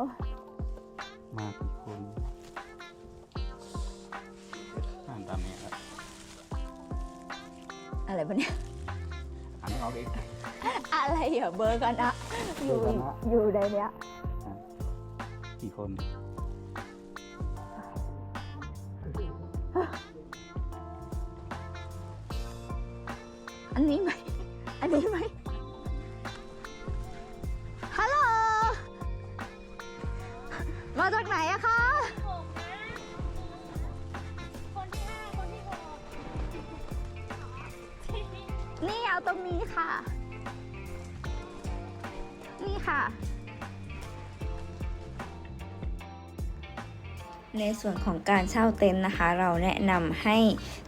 อ้ยมากี่คนอ่านตามนี้ครับอะไรปะเนี่ยอ่านไม่ออกอีกอะไรอะเบอร์กันอะอยู่เบอร์กันอะอยู่ในเนี้ยกี่คนอันนี้ไหมอันนี้ไหม ค่ะ ในส่วนของการเช่าเต็นท์นะคะ เราแนะนำให้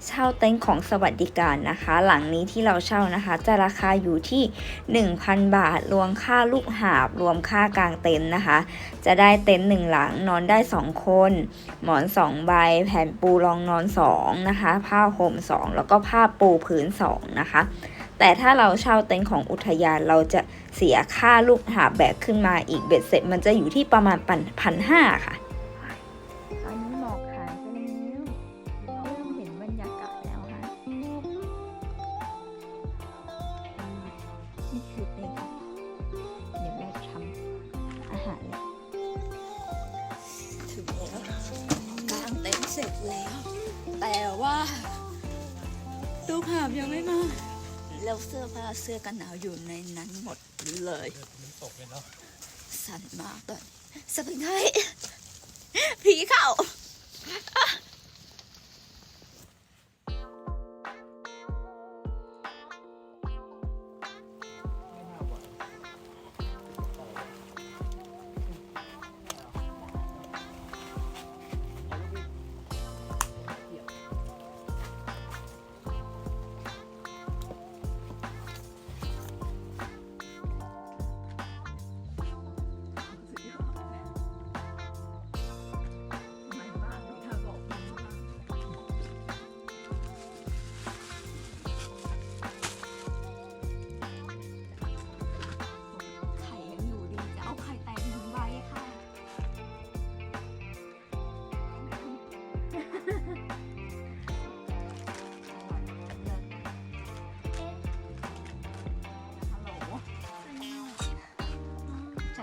เช่าเต็นท์ของสวัสดิการนะคะ หลังนี้ที่เราเช่านะคะ จะราคาอยู่ที่ 1,000 บาท รวมค่าลูกหาบ รวมค่ากลางเต็นท์นะคะ จะได้เต็นท์หนึ่งหลังนอนได้ 2 คน หมอน 2 ใบ แผ่นปูรองนอน 2 นะคะ ผ้าห่ม 2 แล้วก็ผ้าปูพื้น 2 นะคะ แต่ถ้าเราเช่าเต็นท์ของอุทยานเราจะเสียค่าลูกหาแบกขึ้นมาอีกเบ็ดเสร็จมันจะอยู่ที่ประมาณพันห้าค่ะตอนนี้หมอกหายไปแล้วเริ่มเห็นบรรยากาศแล้วฮะนี่คือเต็นท์เดี๋ยวเราทำอาหารแล้วถึงแล้วกางเต็นท์เสร็จแล้ว แต่ว่าตู้ผาบยังไม่มา แล้วเสื้อผ้าเสื้อกันหนาวอยู่ในนั้นหมดเลยสั่นมากตอนสปริงไทยผีเข้า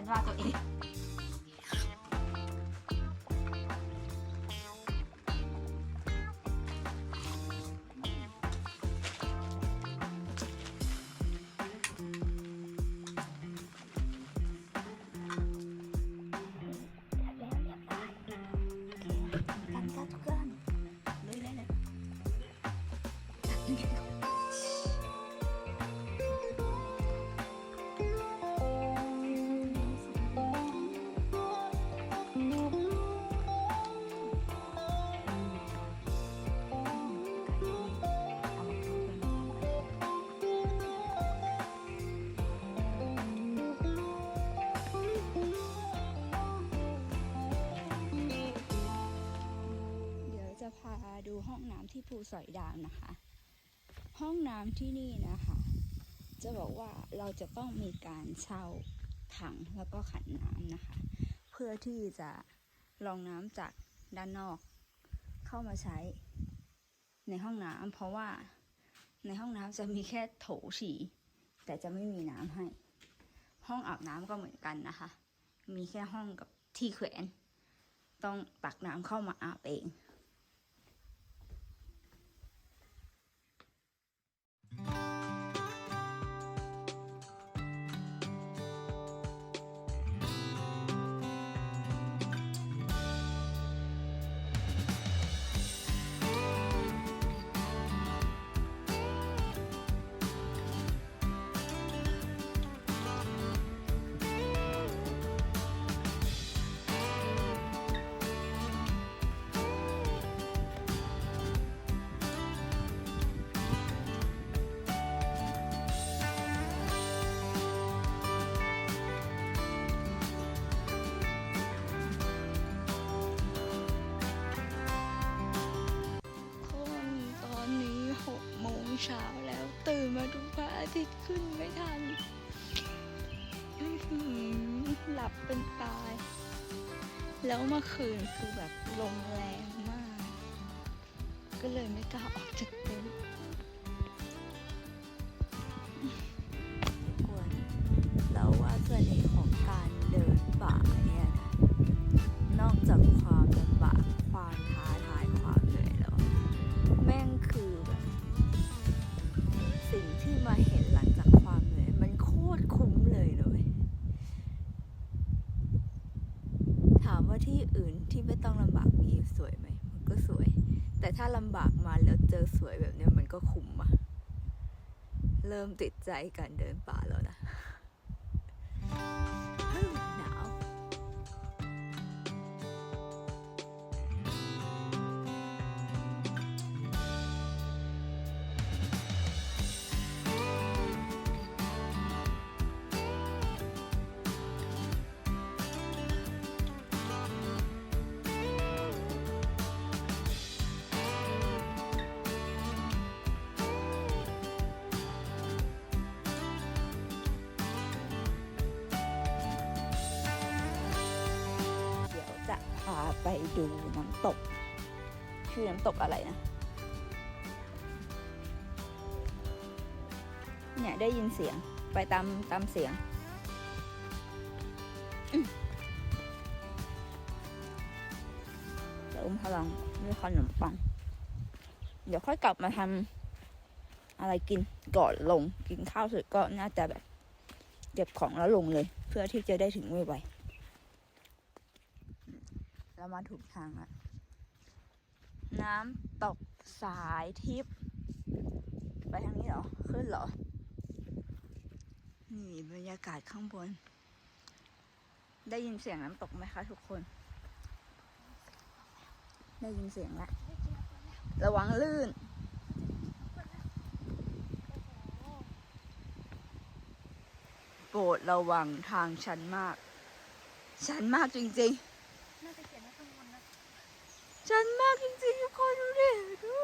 ฉันว่า สอยดาวนะคะ ห้องน้ำที่นี่นะคะ จะบอกว่าเราจะต้องมีการเช่าถังแล้วก็ขันน้ำนะคะ เพื่อที่จะรองน้ำจากด้านนอก เข้ามาใช้ในห้องน้ำเพราะว่าในห้องน้ำจะมีแค่โถฉี่แต่จะไม่มีน้ำให้ ห้องอาบน้ำก็เหมือนกันนะคะ มีแค่ห้องกับที่แขวน ต้องตักน้ำเข้ามาอาบเอง ตื่นมาดูพระอาทิตย์ขึ้นไม่ทันอื้อหือหลับเป็นตาย แล้วเมื่อคืนคือแบบลมแรงมาก ก็เลยไม่กล้าออกจากเต็นท์ ก็คุ้มอะเริ่มติดใจการเดินป่าแล้ว ไปดูน้ำตก ชื่อน้ำตกอะไรนะ เนี่ยได้ยินเสียงไปตามตามเสียงอืมเติมพลังด้วยขนมปัง เดี๋ยวค่อยกลับมาทำอะไรกินก่อนลง กินข้าวเสร็จก็น่าจะแบบ เก็บของแล้วลงเลย เพื่อที่จะได้ถึงไวๆ เรามาถูกทางละน้ำตกสายทิพย์ไปทางนี้เหรอ ขึ้นเหรอ นี่บรรยากาศข้างบน ได้ยินเสียงน้ำตกไหมคะทุกคน ได้ยินเสียงละ ระวังลื่น โปรดระวังทางชันมาก ชันมากจริงๆ น่าจะเขียนไว้ข้างบนนะ ชันมากจริงๆทุกคนดูดิดู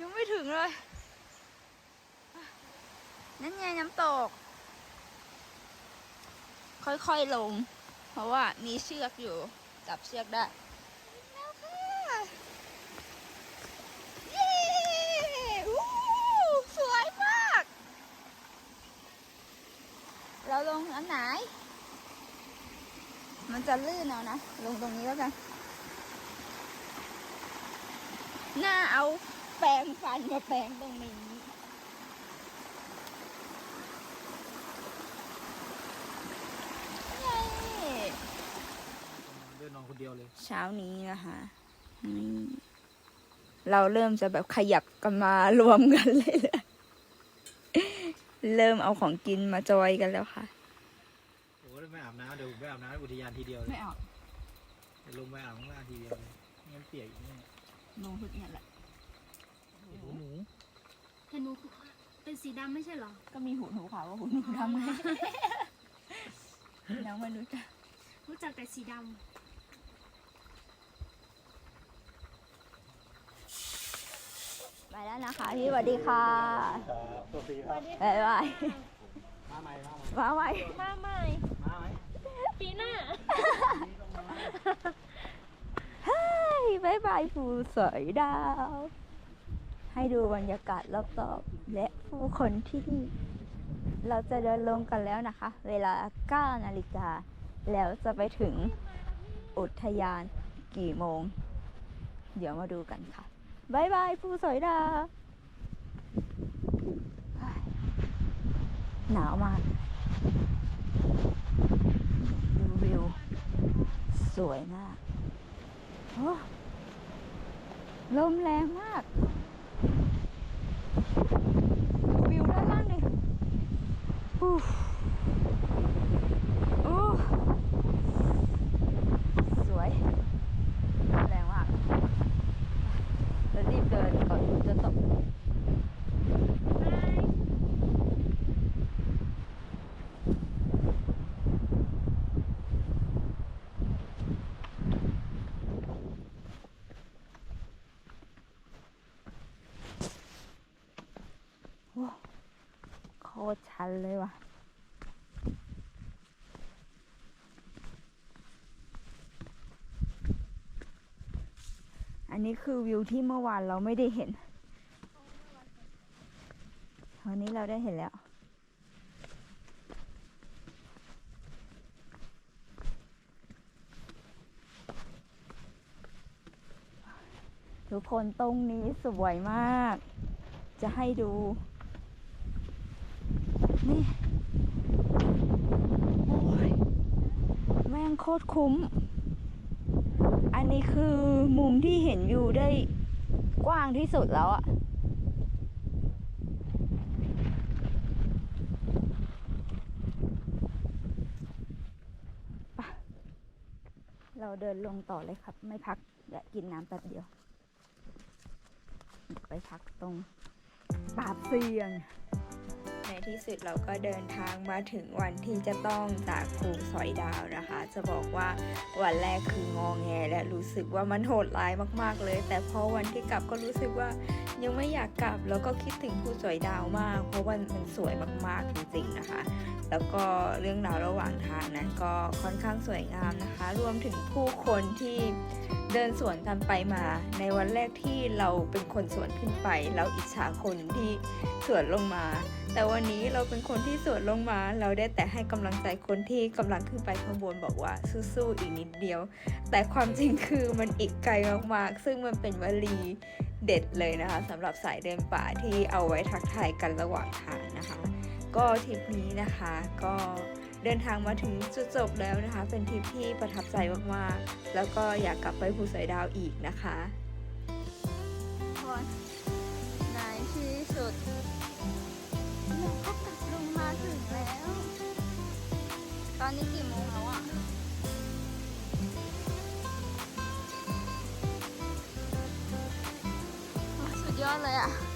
ยังไม่ถึงเลย นั่นไงน้ำตก ค่อยๆลง เพราะว่ามีเชือกอยู่จับเชือกได้แล้วค่ะเย้อู้สวยมาก เราลงอันไหน มันจะลื่นเอานะ ลงตรงนี้แล้วกัน หน้าเอาแปรงฟันมาแปรงตรงนี้นี่เดินนอนคนเดียวเลย เช้านี้นะคะนี่เราเริ่มจะแบบขยับกันมารวมกันเลยเลยเริ่มเอาของกินมาจอยกันแล้วค่ะ โอ้ยไม่อาบน้ำเดี๋ยวผมไปอาบน้ำอุทยานทีเดียวเลยไม่เอาเดี๋ยวลงไปอาบข้างล่างทีเดียวเลยไม่งั้นเปียกอีกแน่ ลงทุกเนี่ยแหละโอ้โหหนูเห็นหนูเป็นสีดำไม่ใช่เหรอ ก็มีหูหนูขาวว่าหูหนูทำไงยังไม่รู้จักรู้จักแต่สีดไปแล้วนะคะพี่สวัสดีค่ะครับตัวสีครับบ๊ายบายมาใหม่มาใหม่มาไว้ำมาใหม่มาไหมปีหน้า เฮ้ยบายบายภูสอยดาว ให้ดูบรรยากาศรอบๆและผู้คนที่นี่ เราจะเดินลงกันแล้วนะคะ เวลา 9 นาฬิกา แล้วจะไปถึงอุทยานกี่โมง เดี๋ยวมาดูกันค่ะบายบายภูสอยดาว หนาวมากดูวิว สวยมากโอ้ ลมแรงมาก วิวด้านล่างเลยอู้ ตรชันเลยว่ะ อันนี้คือวิวที่เมื่อวานเราไม่ได้เห็น วันนี้เราได้เห็นแล้วทุกคนตรงนี้สวยมาก จะให้ดู นี่ โอ้ย แม่งโคตรคุ้ม อันนี้คือมุมที่เห็นวิวได้กว้างที่สุดแล้วอะเราเดินลงต่อเลยครับ ไม่พักเดี๋ยวกินน้ำแป๊บเดียว ไปพักตรงปราบเซียนใน ที่สุดเราก็เดินทางมาถึงวันที่จะต้องจากภูสอยดาวนะคะ จะบอกว่าวันแรกคืององแงและรู้สึกว่ามันโหดร้ายมากๆเลย แต่พอวันที่กลับก็รู้สึกว่ายังไม่อยากกลับแล้วก็คิดถึงภูสอยดาวมาก เพราะว่ามันสวยมากๆจริงๆนะคะ แล้วก็เรื่องราวระหว่างทางนั้นก็ค่อนข้างสวยงามนะคะ รวมถึงผู้คนที่เดินสวนกันไปมา ในวันแรกที่เราเป็นคนสวนขึ้นไป เราอิจฉาคนที่สวนลงมา แต่วันนี้เราเป็นคนที่สวนลงมา เราได้แต่ให้กำลังใจคนที่กำลังขึ้นไปข้างบนบอกว่าสู้ๆอีกนิดเดียว แต่ความจริงคือมันอีกไกลมากๆ ซึ่งมันเป็นวลีเด็ดเลยนะคะสำหรับสายเดินป่าที่เอาไว้ทักทายกันระหว่างทางนะคะ ก็ทริปนี้นะคะก็เดินทางมาถึงจุดจบแล้วนะคะ เป็นทริปที่ประทับใจมากๆ แล้วก็อยากกลับไปภูสอยดาวอีกนะคะคนในที่สุด ถึงแล้ว ตอนนี้กี่โมงแล้วอะสุดยอดเลยอะ